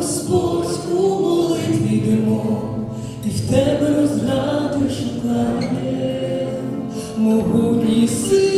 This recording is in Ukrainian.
Господь у молитві йдемо, і в тебе розради шукає могутній сил.